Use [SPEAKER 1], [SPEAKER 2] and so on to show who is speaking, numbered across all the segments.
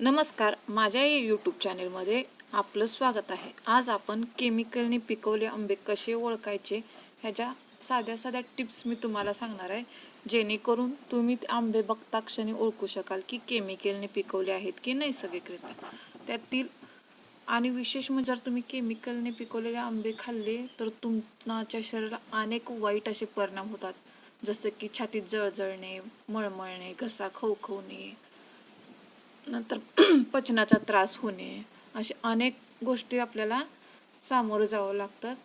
[SPEAKER 1] नमस्कार माझ्या या यूट्यूब चॅनेलमध्ये आपलं स्वागत आहे. आज आपण केमिकलने पिकवले आंबे कसे ओळखायचे ह्याच्या साध्या साध्या टिप्स मी तुम्हाला सांगणार आहे. जेणेकरून तुम्ही ते आंबे बघता क्षणी ओळखू शकाल की केमिकलने पिकवले आहेत की नैसर्गिकरित्या त्यातील आणि विशेष म्हणजे जर तुम्ही केमिकलने पिकवलेले आंबे खाल्ले तर तुमच्या शरीराला अनेक वाईट असे परिणाम होतात. जसं की छातीत जळजळणे मळमळणे घसा खवखवणे नंतर पचनाचा त्रास होणे असे अनेक गोष्टी आपल्याला सामोरं जावं लागतात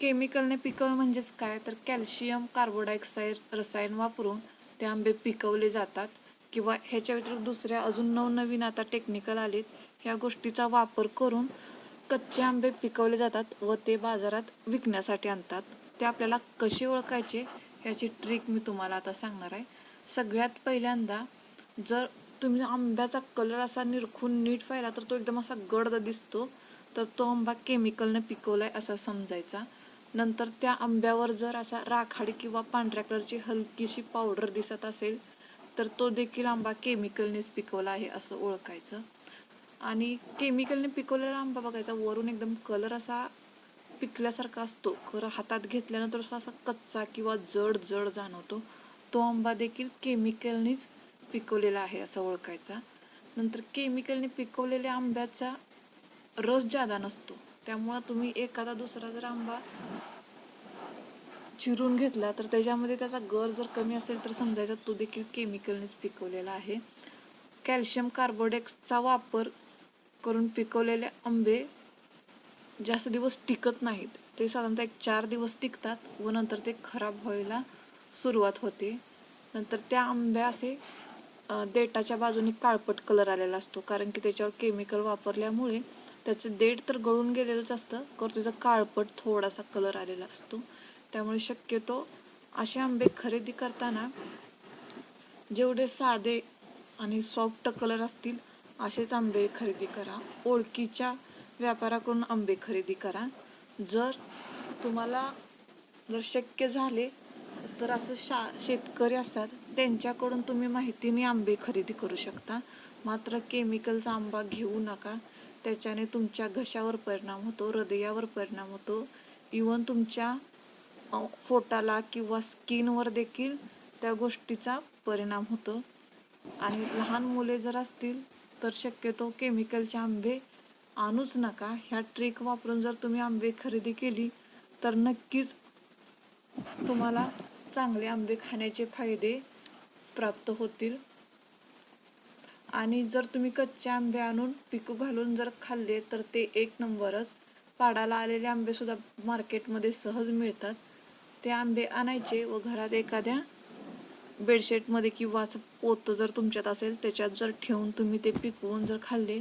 [SPEAKER 1] केमिकलने पिकवलं म्हणजेच काय? तर कॅल्शियम कार्बन डायऑक्साईड रसायन वापरून ते आंबे पिकवले जातात. किंवा ह्याच्या व्यतिरिक्त दुसऱ्या अजून नवनवीन आता टेक्निकल आलेत. ह्या गोष्टीचा वापर करून कच्चे आंबे पिकवले जातात व ते बाजारात विकण्यासाठी आणतात. ते आपल्याला कसे ओळखायचे? ह्याची ट्रिक मी तुम्हाला आता सांगणार आहे. सगळ्यात पहिल्यांदा जर तुम्ही आंब्याचा कलर असा निरखून नीट पाहिला तर तो एकदम असा गडद दिसतो. तर तो आंबा केमिकलने पिकवलाय असा समजायचा. नंतर त्या आंब्यावर जर असा राखाडी किंवा पांढऱ्या कलरची हलकीशी पावडर दिसत असेल तर तो देखील आंबा केमिकलनेच पिकवला आहे असं ओळखायचं. आणि केमिकलने पिकवलेला आंबा बघायचा वरून एकदम कलर असा पिकल्यासारखा असतो. खरं हातात घेतल्यानंतर असा कच्चा किंवा जड जड जाणवतो. तो आंबा देखील केमिकलनीच पिकवलेला आहे असा ओळखायचा. नंतर केमिकलने पिकवलेल्या आंब्याचा रस जादा नसतो. त्यामुळं तुम्ही एखादा दुसरा जर आंबा चिरून घेतला तर त्याच्यामध्ये त्याचा गर जर कमी असेल तर समजायचा तो देखील केमिकलनेच पिकवलेला आहे. कॅल्शियम कार्बोडेक्सचा वापर करून पिकवलेले आंबे जास्त दिवस टिकत नाहीत. ते साधारणतः एक चार दिवस टिकतात व नंतर ते खराब व्हायला सुरुवात होते. नंतर त्या आंब्या असे देठाच्या बाजूने काळपट कलर आलेला असतो. कारण की त्याच्यावर केमिकल वापरल्यामुळे त्याचं देठ तर गळून गेलेलंच असतं तर त्याचा काळपट थोडासा कलर आलेला असतो. त्यामुळे शक्यतो असे आंबे खरेदी करताना जेवढे साधे आणि सॉफ्ट कलर असतील असेच आंबे खरेदी करा. ओळखीच्या व्यापाराकडून आंबे खरेदी करा. जर तुम्हाला जर शक्य झाले तर असं शा शेतकरी असतात त्यांच्याकडून तुम्ही माहितीने आंबे खरेदी करू शकता. मात्र केमिकलचा आंबा घेऊ नका. त्याच्याने तुमच्या घशावर परिणाम होतो हृदयावर परिणाम होतो. इवन तुमच्या फोटाला पोटाला किंवा स्किनवर देखील त्या गोष्टीचा परिणाम होतो. आणि लहान मुले जर असतील तर शक्यतो केमिकलचे आंबे आणूच नका. ह्या ट्रिक वापरून जर तुम्ही आंबे खरेदी केली तर नक्कीच तुम्हाला चांगले आंबे खाण्याचे फायदे प्राप्त होतील. आणि जर तुम्ही कच्चे आंबे आणून पिकू घालून जर खाल्ले तर ते एक नंबरच. पाडाला आलेले आंबे सुद्धा मार्केटमध्ये सहज मिळतात. ते आंबे आणायचे व घरात एखाद्या बेडशीटमध्ये किंवा असं पोतं जर तुमच्यात असेल त्याच्यात जर ठेवून तुम्ही ते पिकवून जर खाल्ले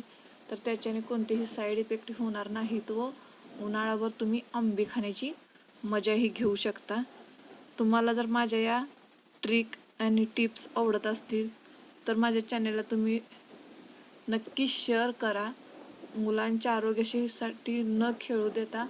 [SPEAKER 1] तर त्याच्याने कोणतेही साईड इफेक्ट होणार नाहीत व उन्हाळ्यावर तुम्ही आंबे खाण्याची मजाही घेऊ शकता. तुम्हाला जर माझ्या या ट्रिक आणि टिप्स आवडत असतील तर माझ्या चॅनेलला तुम्ही नक्की शेअर करा. मुलांच्या आरोग्याशीसाठी न खेळू देता